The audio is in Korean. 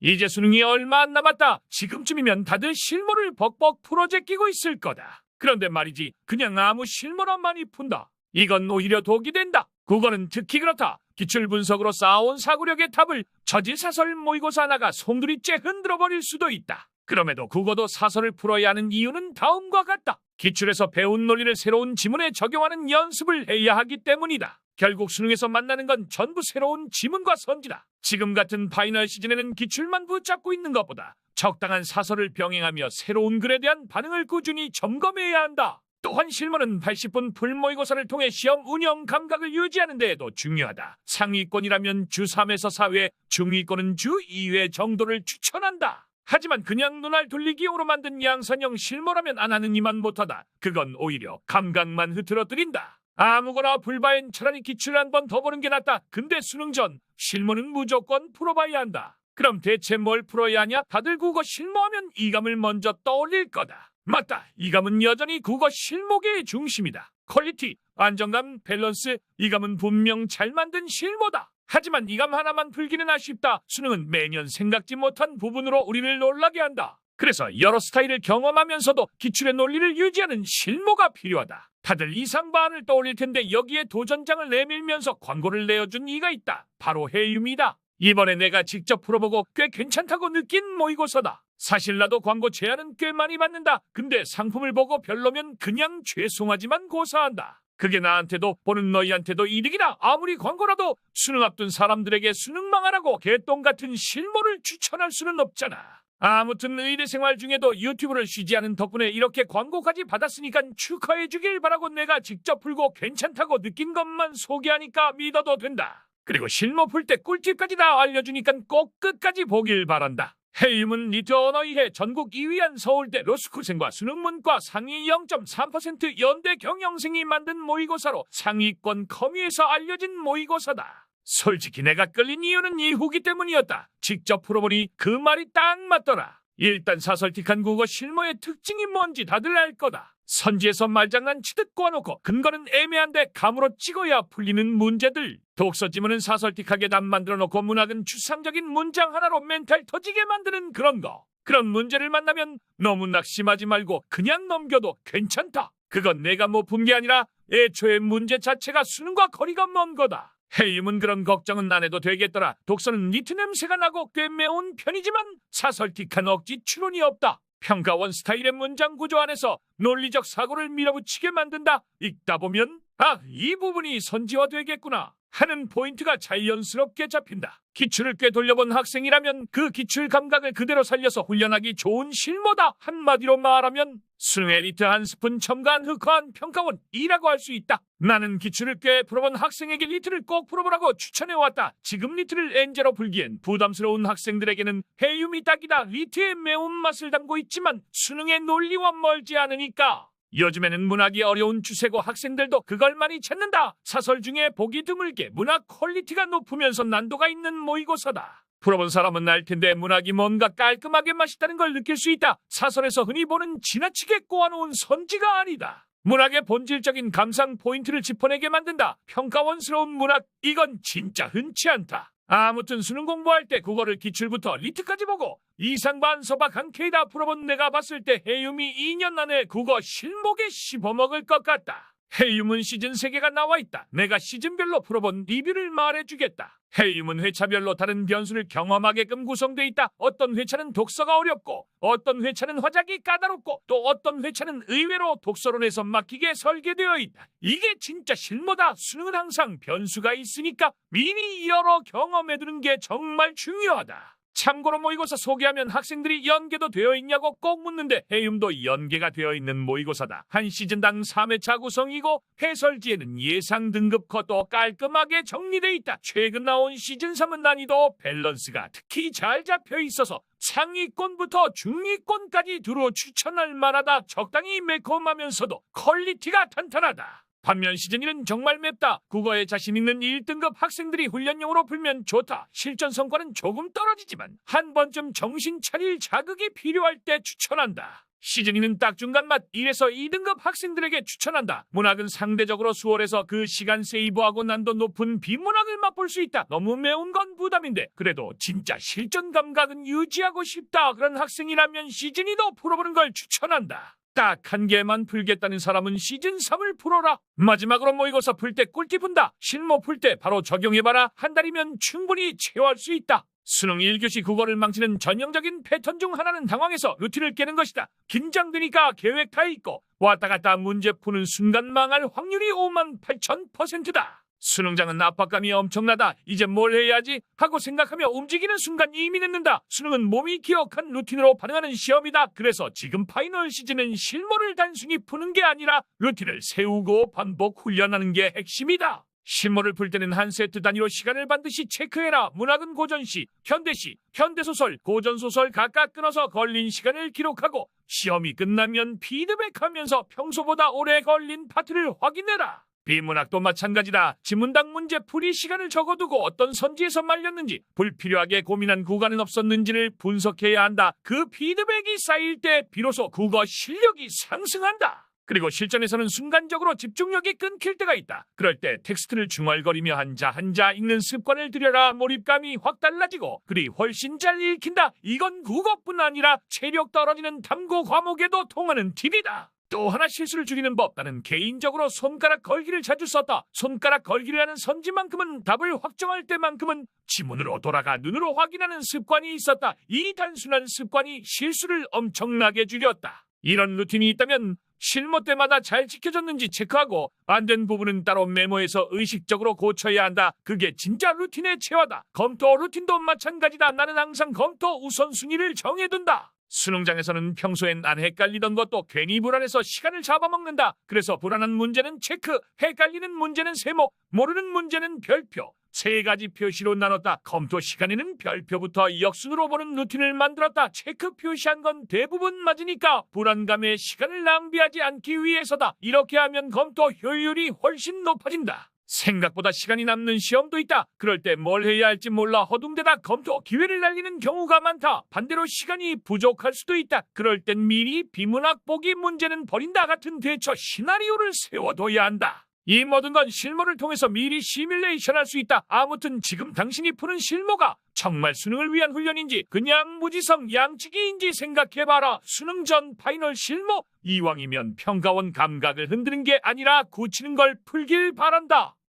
이제 수능이 얼마 안 남았다. 지금쯤이면 다들 실무를 벅벅 풀어제끼고 있을 거다. 그런데 말이지, 그냥 아무 실무나 많이 푼다. 이건 오히려 독이 된다. 국어는 특히 그렇다. 기출 분석으로 쌓아온 사고력의 탑을 저질사설 모의고사 하나가 송두리째 흔들어 버릴 수도 있다. 그럼에도 국어도 사설을 풀어야 하는 이유는 다음과 같다. 기출에서 배운 논리를 새로운 지문에 적용하는 연습을 해야 하기 때문이다. 결국 수능에서 만나는 건 전부 새로운 지문과 선지다. 지금 같은 파이널 시즌에는 기출만 붙잡고 있는 것보다 적당한 사설을 병행하며 새로운 글에 대한 반응을 꾸준히 점검해야 한다. 또한 실무는 80분 풀모의고사를 통해 시험 운영 감각을 유지하는 데에도 중요하다. 상위권이라면 주 3에서 4회, 중위권은 주 2회 정도를 추천한다. 하지만 그냥 눈알 돌리기용으로 만든 양산형 실무라면 안 하는 이만 못하다. 그건 오히려 감각만 흐트러뜨린다. 아무거나 불바엔 차라리 기출 한 번 더 보는 게 낫다. 근데 수능 전 실무는 무조건 풀어봐야 한다. 그럼 대체 뭘 풀어야 하냐? 다들 국어 실무하면 이감을 먼저 떠올릴 거다. 맞다. 이감은 여전히 국어 실무계의 중심이다. 퀄리티, 안정감, 밸런스, 이감은 분명 잘 만든 실무다. 하지만 이감 하나만 풀기는 아쉽다. 수능은 매년 생각지 못한 부분으로 우리를 놀라게 한다. 그래서 여러 스타일을 경험하면서도 기출의 논리를 유지하는 실무가 필요하다. 다들 이상 반을 떠올릴 텐데 여기에 도전장을 내밀면서 광고를 내어준 이가 있다. 바로 해유미다. 이번에 내가 직접 풀어보고 꽤 괜찮다고 느낀 모의고사다. 사실 나도 광고 제안은 꽤 많이 받는다. 근데 상품을 보고 별로면 그냥 죄송하지만 고사한다. 그게 나한테도 보는 너희한테도 이득이다. 아무리 광고라도 수능 앞둔 사람들에게 수능 망하라고 개똥 같은 실무를 추천할 수는 없잖아. 아무튼 의대 생활 중에도 유튜브를 쉬지 않은 덕분에 이렇게 광고까지 받았으니까 축하해 주길 바라고 내가 직접 풀고 괜찮다고 느낀 것만 소개하니까 믿어도 된다. 그리고 실무 풀 때 꿀팁까지 다 알려주니까 꼭 끝까지 보길 바란다. 해임은 리트 언어이해 전국 2위한 서울대 로스쿨생과 수능문과 상위 0.3% 연대 경영생이 만든 모의고사로 상위권 커뮤에서 알려진 모의고사다. 솔직히 내가 끌린 이유는 이 후기 때문이었다. 직접 풀어보니 그 말이 딱 맞더라. 일단 사설틱한 국어 실무의 특징이 뭔지 다들 알 거다. 선지에서 말장난 치듯 꼬아놓고 근거는 애매한데 감으로 찍어야 풀리는 문제들. 독서 지문은 사설틱하게 남 만들어 놓고 문학은 추상적인 문장 하나로 멘탈 터지게 만드는 그런 거. 그런 문제를 만나면 너무 낙심하지 말고 그냥 넘겨도 괜찮다. 그건 내가 못푼게 아니라 애초에 문제 자체가 수능과 거리가 먼 거다. 해임은 그런 걱정은 안 해도 되겠더라. 독서는 니트 냄새가 나고 꽤 매운 편이지만 사설틱한 억지 추론이 없다. 평가원 스타일의 문장 구조 안에서 논리적 사고를 밀어붙이게 만든다. 읽다 보면 아, 이 부분이 선지화되겠구나 하는 포인트가 자연스럽게 잡힌다. 기출을 꽤 돌려본 학생이라면 그 기출 감각을 그대로 살려서 훈련하기 좋은 실무다. 한마디로 말하면 수능 에리트 한 스푼 첨가한 흑화한 평가원 이라고 할 수 있다. 나는 기출을 꽤 풀어본 학생에게 리트를 꼭 풀어보라고 추천해왔다. 지금 리트를 엔제로 풀기엔 부담스러운 학생들에게는 해유미 딱이다. 리트의 매운맛을 담고 있지만 수능의 논리와 멀지 않으니까. 요즘에는 문학이 어려운 추세고 학생들도 그걸 많이 찾는다. 사설 중에 보기 드물게 문학 퀄리티가 높으면서 난도가 있는 모의고사다. 풀어본 사람은 알 텐데 문학이 뭔가 깔끔하게 맛있다는 걸 느낄 수 있다. 사설에서 흔히 보는 지나치게 꼬아놓은 선지가 아니다. 문학의 본질적인 감상 포인트를 짚어내게 만든다. 평가원스러운 문학, 이건 진짜 흔치 않다. 아무튼 수능 공부할 때 국어를 기출부터 리트까지 보고 이상반 서박 한 K 다 풀어본 내가 봤을 때 해움이 2년 안에 국어 실목에 씹어먹을 것 같다. 해움은 시즌 3개가 나와 있다. 내가 시즌별로 풀어본 리뷰를 말해주겠다. 해움은 회차별로 다른 변수를 경험하게끔 구성돼 있다. 어떤 회차는 독서가 어렵고 어떤 회차는 화작이 까다롭고 또 어떤 회차는 의외로 독서론에서 막히게 설계되어 있다. 이게 진짜 실무다. 수능은 항상 변수가 있으니까 미리 열어 경험해두는 게 정말 중요하다. 참고로 모의고사 소개하면 학생들이 연계도 되어 있냐고 꼭 묻는데 해움도 연계가 되어 있는 모의고사다. 한 시즌당 3회차 구성이고 해설지에는 예상 등급 컷도 깔끔하게 정리돼 있다. 최근 나온 시즌 3은 난이도 밸런스가 특히 잘 잡혀 있어서 상위권부터 중위권까지 두루 추천할 만하다. 적당히 매콤하면서도 퀄리티가 탄탄하다. 반면 시즌 1은 정말 맵다. 국어에 자신 있는 1등급 학생들이 훈련용으로 풀면 좋다. 실전 성과는 조금 떨어지지만 한 번쯤 정신 차릴 자극이 필요할 때 추천한다. 시즌이는 딱 중간 맛 1에서 2등급 학생들에게 추천한다. 문학은 상대적으로 수월해서 그 시간 세이브하고 난도 높은 비문학을 맛볼 수 있다. 너무 매운 건 부담인데 그래도 진짜 실전 감각은 유지하고 싶다. 그런 학생이라면 시즌이도 풀어보는 걸 추천한다. 딱 한 개만 풀겠다는 사람은 시즌 3을 풀어라. 마지막으로 모의고사 풀 때 꿀팁 푼다. 실무 풀때 바로 적용해봐라. 한 달이면 충분히 채워할 수 있다. 수능 1교시 국어를 망치는 전형적인 패턴 중 하나는 당황해서 루틴을 깨는 것이다. 긴장되니까 계획 다 있고 왔다 갔다 문제 푸는 순간 망할 확률이 5만 8천 퍼센트다. 수능장은 압박감이 엄청나다. 이제 뭘 해야지 하고 생각하며 움직이는 순간 이미 늦는다. 수능은 몸이 기억한 루틴으로 반응하는 시험이다. 그래서 지금 파이널 시즌은 실무를 단순히 푸는 게 아니라 루틴을 세우고 반복 훈련하는 게 핵심이다. 실무를 풀 때는 한 세트 단위로 시간을 반드시 체크해라. 문학은 고전시, 현대시, 현대소설, 고전소설 각각 끊어서 걸린 시간을 기록하고 시험이 끝나면 피드백하면서 평소보다 오래 걸린 파트를 확인해라. 비문학도 마찬가지다. 지문당 문제 풀이 시간을 적어두고 어떤 선지에서 말렸는지 불필요하게 고민한 구간은 없었는지를 분석해야 한다. 그 피드백이 쌓일 때 비로소 국어 실력이 상승한다. 그리고 실전에서는 순간적으로 집중력이 끊길 때가 있다. 그럴 때 텍스트를 중얼거리며 한자 한자 읽는 습관을 들여라 몰입감이 확 달라지고 글이 훨씬 잘 읽힌다. 이건 국어뿐 아니라 체력 떨어지는 탐구 과목에도 통하는 팁이다. 또 하나 실수를 줄이는 법. 나는 개인적으로 손가락 걸기를 자주 썼다. 손가락 걸기를 하는 선지만큼은 답을 확정할 때만큼은 지문으로 돌아가 눈으로 확인하는 습관이 있었다. 이 단순한 습관이 실수를 엄청나게 줄였다. 이런 루틴이 있다면 실무 때마다 잘 지켜졌는지 체크하고 안 된 부분은 따로 메모해서 의식적으로 고쳐야 한다. 그게 진짜 루틴의 체화다. 검토 루틴도 마찬가지다. 나는 항상 검토 우선순위를 정해둔다. 수능장에서는 평소엔 안 헷갈리던 것도 괜히 불안해서 시간을 잡아먹는다. 그래서 불안한 문제는 체크, 헷갈리는 문제는 세모, 모르는 문제는 별표. 세 가지 표시로 나눴다. 검토 시간에는 별표부터 역순으로 보는 루틴을 만들었다. 체크 표시한 건 대부분 맞으니까 불안감에 시간을 낭비하지 않기 위해서다. 이렇게 하면 검토 효율이 훨씬 높아진다. 생각보다 시간이 남는 시험도 있다. 그럴 때 뭘 해야 할지 몰라 허둥대다 검토 기회를 날리는 경우가 많다. 반대로 시간이 부족할 수도 있다. 그럴 땐 미리 비문학 보기 문제는 버린다 같은 대처 시나리오를 세워둬야 한다. 이 모든 건 실무를 통해서 미리 시뮬레이션 할 수 있다. 아무튼 지금 당신이 푸는 실무가 정말 수능을 위한 훈련인지 그냥 무지성 양치기인지 생각해봐라. 수능 전 파이널 실무 이왕이면 평가원 감각을 흔드는 게 아니라 고치는 걸 풀길 바란다.